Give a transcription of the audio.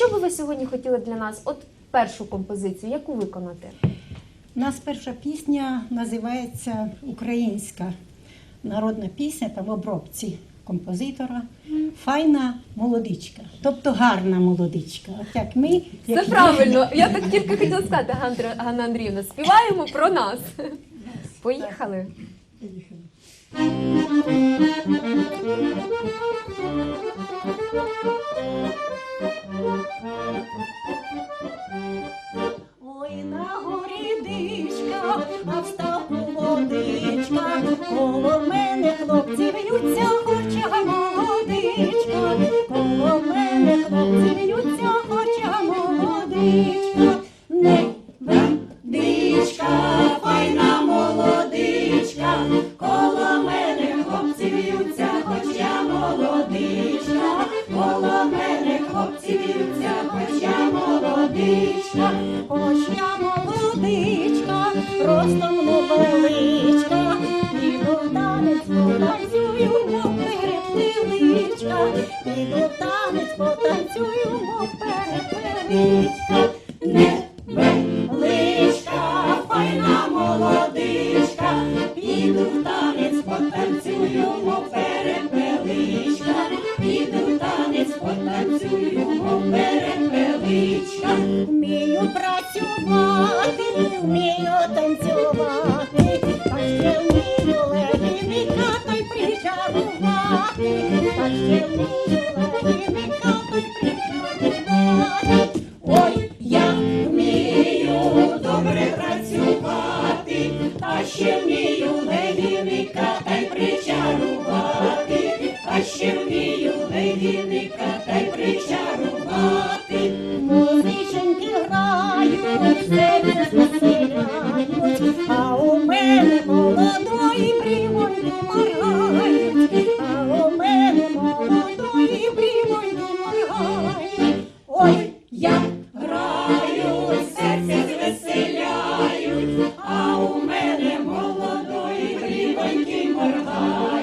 Що би ви сьогодні хотіли для нас? От першу композицію, яку виконати? У нас перша пісня називається Українська народна пісня та в обробці композитора. Файна молодичка, тобто гарна молодичка. От як ми, Це як правильно. Я так тільки хотіла сказати, Ганна Андріївна, співаємо про нас. Поїхали. Поїхали. Дичка, а в ставку водичка, коло мене хлопці в'ються, хоча молодичка, коло мене хлопці в'ються, хоча молодичка, не дичка, файна молодичка, коло мене хлопці в'ються, хоча молодичка, коло мене хлопці в'ються, хоча молодичка, хоча молодичка, розтопну величка, і повтанець потанцюю, мов перепеличка, і повтанець потанцюю, мов перепеличка, не величка, файна молодичка, і повтанець потанцюю, мов перепеличка, і повтанець потанцюю, мов перепеличка, вмію працювати вмію танцювати, а ще вмію лебідника та й причарувати, а ще вмію лебідника та й причарувати. Ой, я вмію добре працювати, та ще вмію лебідника та й причарувати, а ще вмію лебідника та й причарувати в себе засміяють, а у мене молодої прямої не а у мене молодої прямої не. Ой, я граю, серця звеселяють, а у мене молодої прямоньки моргають.